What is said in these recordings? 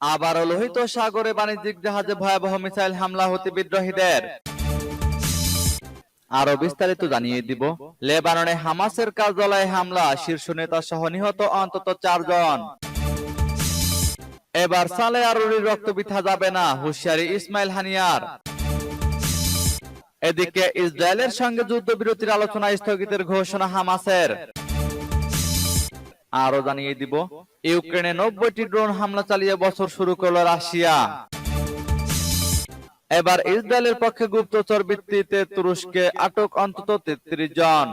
আবারও লোহিত সাগরে বাণিজ্যিক জাহাজে ভয়াবহ মিসাইল হামলা হতে বিদ্রোহীদের। আরও বিস্তারিত জানিয়ে দিব। লেবাননে হামাসের কার্যালয়ে হামলা, শীর্ষ নেতা সহ নিহত অন্তত চারজন। এবার সালে আরুরির রক্ত বিথা যাবে না, হুশিয়ারি ইসমাইল হানিয়ার। এদিকে ইসরায়েলের সঙ্গে যুদ্ধবিরতির আলোচনা স্থগিতের ঘোষণা হামাসের। আরও জানিয়ে দিব, ইউক্রেনে নব্বইটি ড্রোন হামলা চালিয়ে বছর শুরু করল রাশিয়া। এবার ইসরায়েলের পক্ষে গুপ্তচর ভিত্তিতে তুরস্কে আটক অন্তত তেত্রিশ জন।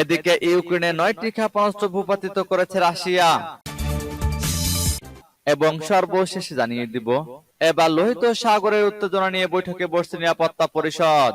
এদিকে ইউক্রেনে নয়টি ক্ষেপণাস্ত্র ভূপাতিত করেছে রাশিয়া। এবং সর্বশেষে জানিয়ে দিব, এবার লোহিত সাগরের উত্তেজনা নিয়ে বৈঠকে বসছে নিরাপত্তা পরিষদ।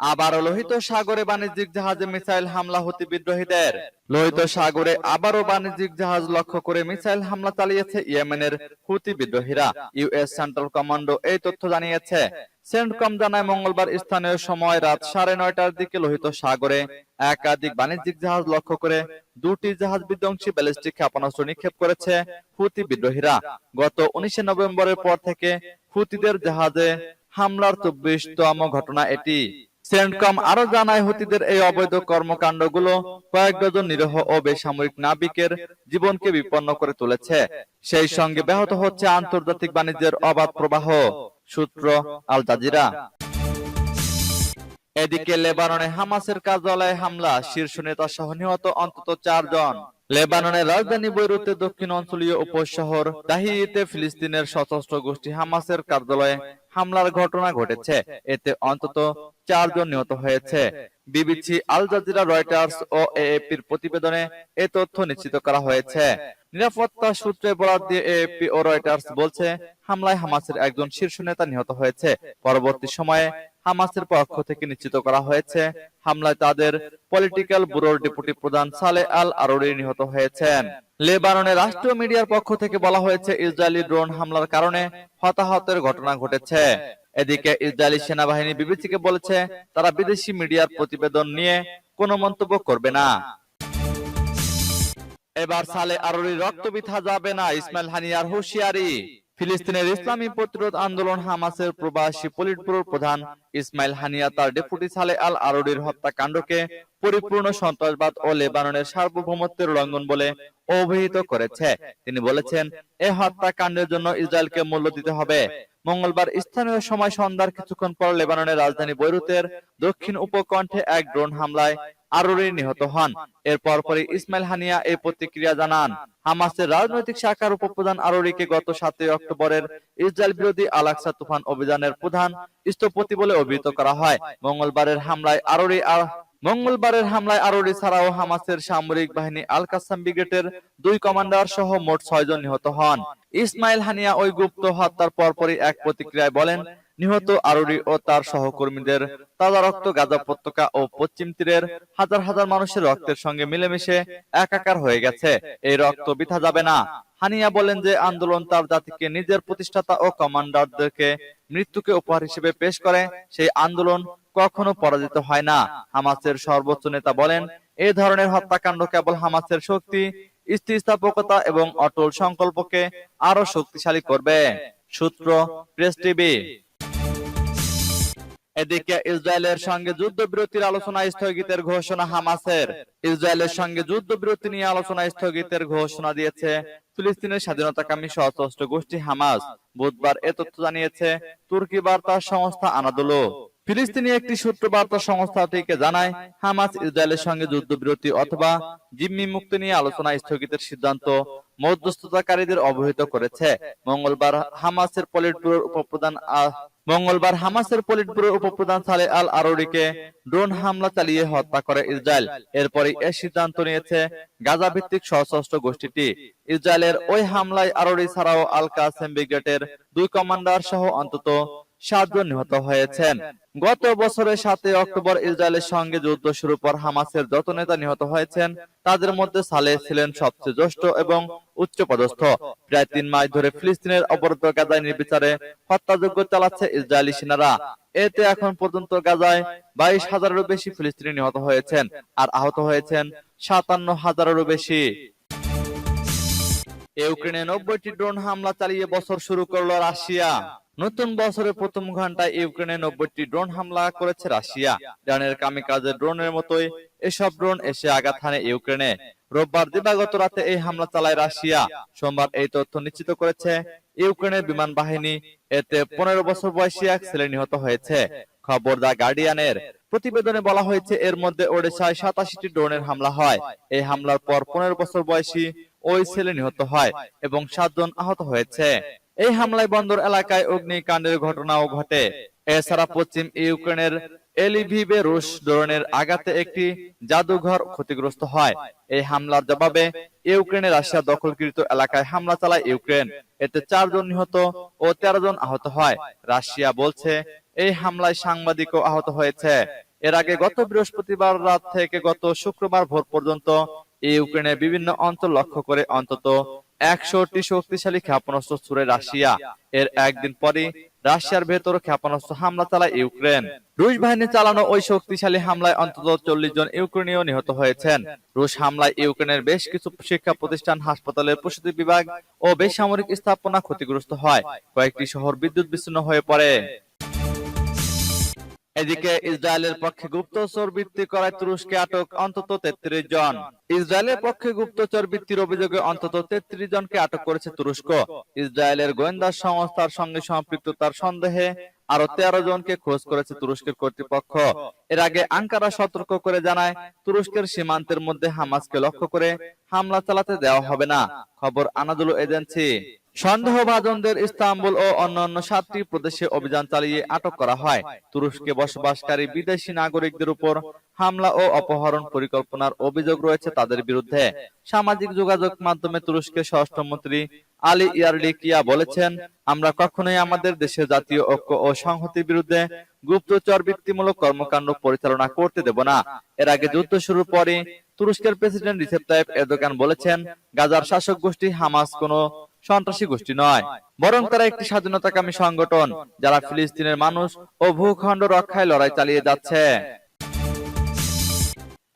আবারও লোহিত সাগরে বাণিজ্যিক জাহাজে মিসাইল হামলা হতে বিদ্রোহীদের। লোহিত সাগরে আবারও বাণিজ্যিক জাহাজ লক্ষ্য করে মিসাইল হামলা চালিয়েছে ইয়েমেনের হুতি বিদ্রোহীরা। ইউএস সেন্ট্রাল কমান্ডো এই তথ্য জানিয়েছে। সেন্টকম জানায় মঙ্গলবার স্থানীয় সময় রাত সাড়ে নয়টার দিকে লোহিত সাগরে একাধিক বাণিজ্যিক জাহাজ লক্ষ্য করে দুটি জাহাজ বিধ্বংসী ব্যালিস্টিক ক্ষেপণাস্ত্র নিক্ষেপ করেছে হুতি বিদ্রোহীরা। গত উনিশে নভেম্বরের পর থেকে হুতিদের জাহাজে হামলার চব্বিশতম ঘটনা এটি। সেন্টকম আরও জানায় হুতিদের এই অবৈধ কর্মকাণ্ডগুলো কয়েক ডজন নিরহ ও বেসামরিক নাবিকের জীবনকে বিপন্ন করে তুলেছে। সেই সঙ্গে ব্যাহত হচ্ছে আন্তর্জাতিক বাণিজ্যের অবাধ প্রবাহ, সূত্র আল জাজিরা। এদিকে লেবাননে হামাসের কার্যালয়ে হামলা, শীর্ষ নেতা সহ নিহত অন্তত চারজন। লেবাননের রাজধানী বৈরুতে দক্ষিণ অঞ্চলীয় উপশহর দাহিতে ফিলিস্তিনের সশস্ত্র গোষ্ঠী হামাসের কার্যালয়ে হামলার ঘটনা ঘটেছে। এতে অন্তত চারজন নিহত হয়েছে। বিবিসি, আল জাজিরা, রয়টার্স ও এএপির প্রতিবেদনে এ তথ্য নিশ্চিত করা হয়েছে। নিরাপত্তা সূত্রে বরাদ দিয়ে এএপি ও রয়টার্স বলছে, হামলায় হামাসের একজন শীর্ষ নেতা নিহত হয়েছে। পরবর্তী সময়ে হামাসের পক্ষ থেকে নিশ্চিত করা হয়েছে, হামলায় তাদের পলিটিক্যাল ব্যুরোর ডেপুটি প্রধান সালে আল আরোরি নিহত হয়েছেন। লেবাননের রাষ্ট্রীয় মিডিয়ার পক্ষ থেকে বলা হয়েছে, ইসরায়েলি ড্রোন হামলার কারণে হতাহতের ঘটনা ঘটেছে। এদিকে ইসরায়েলি সেনাবাহিনী বিবিসিকে বলেছে, তারা বিদেশি মিডিয়ার প্রতিবেদন নিয়ে কোনো মন্তব্য করবে না। এবার সালে আরোরি রক্ত বিথা যাবে না ইসমাইল হানিয়ার হুঁশিয়ারি। ফিলিস্তিনের ইসলামী প্রতিরোধ আন্দোলন হামাসের প্রবাসী পলিটব্যুরোর প্রধান ইসমাইল হানিয়া তার ডেপুটি সালে আল আরোরির হত্যাকাণ্ডকে পরিপূর্ণ সন্ত্রাসবাদ ও লেবাননের সার্বভৌমত্বের লঙ্ঘন বলে অভিহিত করেছে। তিনি বলেছেন এ হত্যাকাণ্ডের জন্য ইসরায়েলকে মূল্য দিতে হবে। মঙ্গলবার স্থানীয় সময় সন্ধ্যার কিছুক্ষণ পর লেবাননের রাজধানী বৈরুতের দক্ষিণ উপকণ্ঠে এক ড্রোন হামলায় আরোরি নিহত হন। এর পরপরই ইসমাইল হানিয়া এই প্রতিক্রিয়া জানান। হামাসের রাজনৈতিক শাখার উপপ্রধান আরোরিকে গত সাতই অক্টোবরের ইসরায়েল বিরোধী আলাক্সা তুফান অভিযানের প্রধান স্থপতি বলে অভিহিত করা হয়। মঙ্গলবারের হামলায় আরোরি মঙ্গলবারের হামলায় আরোরি ছাড়াও হামাসের সামরিক বাহিনী আল কাসাম ব্রিগেডের দুই কমান্ডার সহ মোট ছয়জন নিহত হন। ইসমাইল হানিয়া ওই গুপ্ত হত্যার পরপরই এক প্রতিক্রিয়ায় বলেন নিহত আরুরি ও তার সহকর্মীদের তাজা রক্ত, গাজা উপত্যকা ও পশ্চিম তীরের হাজার হাজার মানুষের রক্তের সঙ্গে মিলেমিশে একাকার হয়ে গেছে। এই রক্ত বিথা যাবে না। হানিয়া বলেন যে আন্দোলন তার জাতিকে নিজের প্রতিষ্ঠাতা ও কমান্ডারদেরকে মৃত্যুকে উপহার হিসেবে পেশ করে। সেই আন্দোলন কখনো পরাজিত হয় না। হামাসের সর্বোচ্চ নেতা বলেন এই ধরনের হত্যাকাণ্ড কেবল হামাসের শক্তি, স্থিতিস্থাপকতা এবং অটল সংকল্পকে আরও শক্তিশালী করবে। সূত্র, প্রেস টিভি। এদিকে ইসরায়েলের সঙ্গে যুদ্ধবিরতির আলোচনা স্থগিতের ঘোষণা হামাসের। ইসরায়েলের সঙ্গে যুদ্ধবিরতি নিয়ে আলোচনা স্থগিতের ঘোষণা দিয়েছে ফিলিস্তিনের স্বাধীনতাকামী সশস্ত্র গোষ্ঠী হামাস। বুধবার এ তথ্য জানিয়েছে, তুর্কি বার্তা সংস্থা আনাদুলো। ফিলিস্তিনি একটি সূত্র বার্তা সংস্থাটিকে জানায়, হামাস ইসরায়েলের সঙ্গে যুদ্ধবিরতি অথবা জিম্মি মুক্তি নিয়ে আলোচনা স্থগিতের সিদ্ধান্ত মধ্যস্থতাকারীদের অবহিত করেছে। মঙ্গলবার হামাসের পলিটব্যুরোর উপপ্রধান মঙ্গলবার হামাসের পলিটব্যুরোর উপপ্রধান সালে আল আরোরিকে ড্রোন হামলা চালিয়ে হত্যা করে ইসরায়েল। এরপরই এ সিদ্ধান্ত নিয়েছে গাজা ভিত্তিক সশস্ত্র গোষ্ঠীটি। ইসরায়েলের ওই হামলায় আরোরি ছাড়াও আল কাসেম ব্রিগেডের দুই কমান্ডার সহ অন্তত সাতজন নিহত হয়েছেন। গত বছরের সাতই অক্টোবর ইসরায়েলের সঙ্গে যুদ্ধ শুরুর পর হামাসের যত নেতা নিহত হয়েছেন, তাদের মধ্যে সালেহ ছিলেন সবচেয়ে জ্যেষ্ঠ এবং উচ্চপদস্থ। প্রায় তিন মাস ধরে ফিলিস্তিনের অবরুদ্ধ গাজায় নির্বিচারে হত্যাযজ্ঞ চালাচ্ছে ইসরায়েলি সেনারা। এতে এখন পর্যন্ত গাজায় বাইশ হাজারেরও বেশি ফিলিস্তিনি নিহত হয়েছেন, আর আহত হয়েছেন সাতান্ন হাজারেরও বেশি। ইউক্রেনে নব্বইটি ড্রোন হামলা চালিয়ে বছর শুরু করল রাশিয়া। নতুন বছরের প্রথম ঘন্টায় ইউক্রেনে নব্বইটি ড্রোন হামলা করেছে রাশিয়া। ইরানের কামিকাজের ড্রোনের মতোই এসব ড্রোন এসে আঘাত হানে ইউক্রেনে। রোববার দিবাগত রাতে এই হামলা চালায় রাশিয়া। সোমবার এই তথ্য নিশ্চিত করেছে ইউক্রেনের বিমান বাহিনী। এতে পনেরো বছর বয়সী এক ছেলে নিহত হয়েছে। খবর দা গার্ডিয়ানের। প্রতিবেদনে বলা হয়েছে, এর মধ্যে ওড়িশায় সাতাশিটি ড্রোনের হামলা হয়। এই হামলার পর পনেরো বছর বয়সী ওই ছেলে নিহত হয় এবং সাতজন আহত হয়েছে। এই হামলায় বন্দর এলাকায় অগ্নিকাণ্ডের ঘটনাও ঘটে। এছাড়া পশ্চিম ইউক্রেনের এলিভিবে রুশ ড্রোনের আঘাতে একটি জাদুঘর ক্ষতিগ্রস্ত হয়। এই হামলার জবাবে ইউক্রেনের রাশিয়া দখলকৃত এলাকায় হামলা চালায় ইউক্রেন। এতে চারজন নিহত ও তেরো জন আহত হয়। রাশিয়া বলছে, এই হামলায় সাংবাদিকও আহত হয়েছে। এর আগে গত বৃহস্পতিবার রাত থেকে গত শুক্রবার ভোর পর্যন্ত ইউক্রেনের বিভিন্ন অঞ্চল লক্ষ্য করে অন্তত একশোটি শক্তিশালী ক্ষেপণাস্ত্র ছুড়ে রাশিয়া। এর একদিন পরই রাশিয়ার ভেতর ক্ষেপণাস্ত্র হামলা চালায় ইউক্রেন। রুশ বাহিনী চালানো ওই শক্তিশালী হামলায় অন্তত চল্লিশ জন ইউক্রেনীয় নিহত হয়েছেন। রুশ হামলায় ইউক্রেনের বেশ কিছু শিক্ষা প্রতিষ্ঠান, হাসপাতালের প্রসূতি বিভাগ ও বেসামরিক স্থাপনা ক্ষতিগ্রস্ত হয়। কয়েকটি শহর বিদ্যুৎ বিচ্ছিন্ন হয়ে পড়ে। এদিকে ইসরায়েলের পক্ষে গুপ্তচর বৃত্তি করায় তুরস্কে আটক অন্তত তেত্রিশ জন। ইসরায়েলের পক্ষে গুপ্তচর বৃত্তির অভিযোগে অন্তত তেত্রিশ জনকে আটক করেছে তুরস্ক। ইসরায়েলের গোয়েন্দা সংস্থার সঙ্গে সম্পৃক্ততার সন্দেহে আরও তেরো জনকে খোঁজ করেছে তুরস্কের কর্তৃপক্ষ। এর আগে আঙ্কারা সতর্ক করে জানায়, তুরস্কের সীমান্তের মধ্যে হামাসকে লক্ষ্য করে হামলা চালাতে দেওয়া হবে না। খবর আনাদুল এজেন্সি। সন্দেহভাজনদের ইস্তাম্বুল ও অন্যান্য সাতটি প্রদেশে অভিযান চালিয়ে আটক করা হয়। তুরস্কে বসবাসকারী বিদেশি নাগরিকদের উপর হামলা ও অপহরণ পরিকল্পনার অভিযোগ রয়েছে তাদের বিরুদ্ধে। সামাজিক যোগাযোগ মাধ্যমে তুরস্কের স্বরাষ্ট্রমন্ত্রী আলী ইয়ারলিকিয়া বলেছেন, আমরা কখনোই আমাদের দেশের জাতীয় ঐক্য ও সংহতির বিরুদ্ধে গুপ্তচর বৃত্তিমূলক কর্মকাণ্ড পরিচালনা করতে দেব না। এর আগে যুদ্ধ শুরুর পরে তুরস্কের প্রেসিডেন্ট রিসেপ তাইপ এরদোগান বলেছেন, গাজার শাসক গোষ্ঠী হামাস কোনো সন্ত্রাসী গোষ্ঠী নয়, বরং তারা একটি স্বাধীনতাকামী সংগঠন যারা ফিলিস্তিনের মানুষ ও ভূখণ্ড রক্ষায় লড়াই চালিয়ে যাচ্ছে।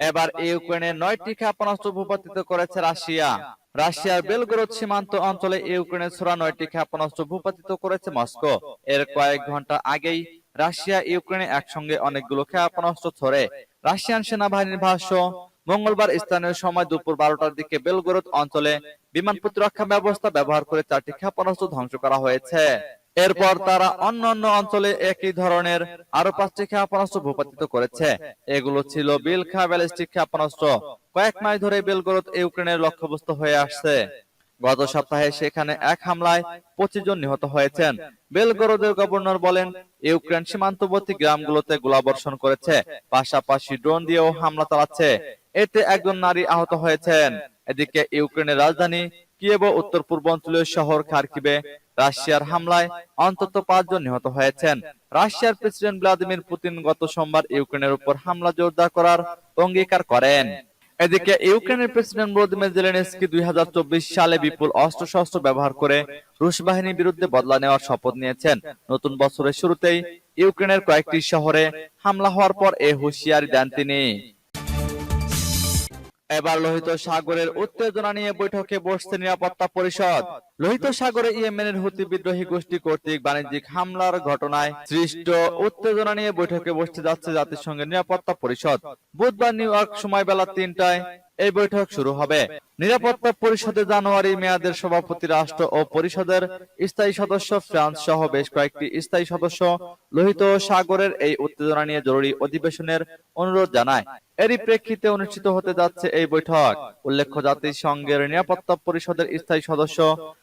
এবার ইউক্রেনের নয়টি ক্ষেপণাস্ত্র ভূপাতিত করেছে রাশিয়া। রাশিয়ার বেলগরদ সীমান্ত অঞ্চলে ইউক্রেনের ছোড়া নয়টি ক্ষেপণাস্ত্র ভূপাতিত করেছে মস্কো। এর কয়েক ঘণ্টা আগেই রাশিয়া ইউক্রেনে একসঙ্গে অনেকগুলো ক্ষেপণাস্ত্র ছড়ে। রাশিয়ান সেনাবাহিনীর ভাষ্য মঙ্গলবার স্থানীয় সময় দুপুর বারোটার দিকে বেলগরদ অঞ্চলে বিমান প্রতিরক্ষা ব্যবস্থা ব্যবহার করে চারটি ক্ষেপণাস্ত্র ধ্বংস করা হয়েছে। এরপর তারা অন্যান্য অঞ্চলে একই ধরনের আরও পাঁচটি ক্ষেপণাস্ত্র ভূপাতিত করেছে। এগুলো ছিল বিলখা ব্যালিস্টিক ক্ষেপণাস্ত্র। কয়েক মাস ধরে বেলগরদ ইউক্রেনের লক্ষ্যবস্তু হয়ে আসছে। গত সপ্তাহে সেখানে এক হামলায় পঁচিশ জন নিহত হয়েছেন। বেলগরদের গভর্নর বলেন, ইউক্রেন সীমান্তবর্তী গ্রামগুলোতে গোলাবর্ষণ করেছে। পাশাপাশি ড্রোন দিয়েও হামলা চালাচ্ছে। এতে একজন নারী আহত হয়েছেন। এদিকে ইউক্রেনের রাজধানী কিয়েভ ও উত্তর পূর্বাঞ্চলীয় শহর খার্কিবে রাশিয়ার হামলায় অন্তত পাঁচজন নিহত হয়েছেন। রাশিয়ার প্রেসিডেন্ট ভ্লাদিমির পুতিন গত সোমবার ইউক্রেনের উপর হামলা জোরদার করার অঙ্গীকার করেন। এদিকে ইউক্রেনের প্রেসিডেন্ট ভ্লাদিমির জেলেনস্কি দুই সালে বিপুল অস্ত্রশস্ত্র ব্যবহার করে রুশ বাহিনীর বিরুদ্ধে বদলা নেওয়ার শপথ নিয়েছেন। নতুন বছরের শুরুতেই ইউক্রেনের কয়েকটি শহরে হামলা হওয়ার পর এ হুঁশিয়ারি দেন তিনি। এবার লোহিত সাগরের উত্তেজনা নিয়ে বৈঠকে বসছে নিরাপত্তা পরিষদ। লোহিত সাগরে ইয়েমেনের হুতি বিদ্রোহী গোষ্ঠী কর্তৃক বাণিজ্যিক হামলার ঘটনায় সৃষ্ট উত্তেজনা নিয়ে বৈঠকে বসতে যাচ্ছে জাতিসংঘের নিরাপত্তা পরিষদ। বুধবার নিউ ইয়র্ক সময় বেলা তিনটায় এই বৈঠক শুরু হবে। নিরাপত্তা পরিষদে জানুয়ারি মেয়াদের সভাপতি রাষ্ট্র ও পরিষদের স্থায়ী সদস্য ফ্রান্স সহ বেশ কয়েকটি স্থায়ী সদস্য লোহিত সাগরের এই উত্তেজনা নিয়ে জরুরি অধিবেশনের অনুরোধ জানায়। এরই প্রেক্ষিতে অনুষ্ঠিত হতে যাচ্ছে এই বৈঠক। উল্লেখ্য, জাতিসংঘের নিরাপত্তা পরিষদের স্থায়ী সদস্য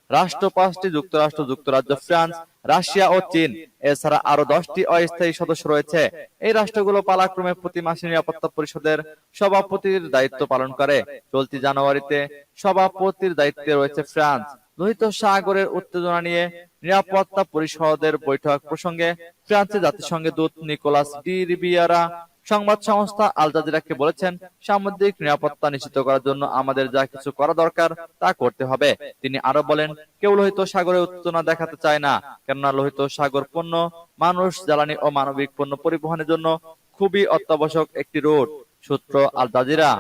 রাষ্ট্র পাঁচটি, যুক্তরাষ্ট্র, যুক্তরাজ্য, ফ্রান্স, রাশিয়া ও চীন। এছাড়া আরও দশটি অস্থায়ী সদস্য রয়েছে। এই রাষ্ট্রগুলো পালাক্রমে প্রতি মাসে নিরাপত্তা পরিষদের সভাপতির দায়িত্ব পালন করে। চলতি জানুয়ারিতে সভাপতির দায়িত্বে রয়েছে ফ্রান্স। লোহিত সাগরের উত্তেজনা নিয়ে নিরাপত্তা পরিষদের বৈঠক প্রসঙ্গে ফ্রান্সের জাতিসংঘের দূত নিকোলাস ডি রিবিয়ারা সংবাদ সংস্থা আল জাজিরাকে বলেছেন, সামুদ্রিক নিরাপত্তা নিশ্চিত করার জন্য আমাদের যা কিছু করা দরকার তা করতে হবে। তিনি আরও বলেন, কেউ লোহিত সাগরে উত্তেজনা দেখাতে চায় না, কেননা লোহিত সাগর পণ্য মানুষ, জ্বালানি ও মানবিক পণ্য পরিবহনের জন্য খুবই অত্যাবশ্যক একটি রোড সূত্র আল জাজিরা।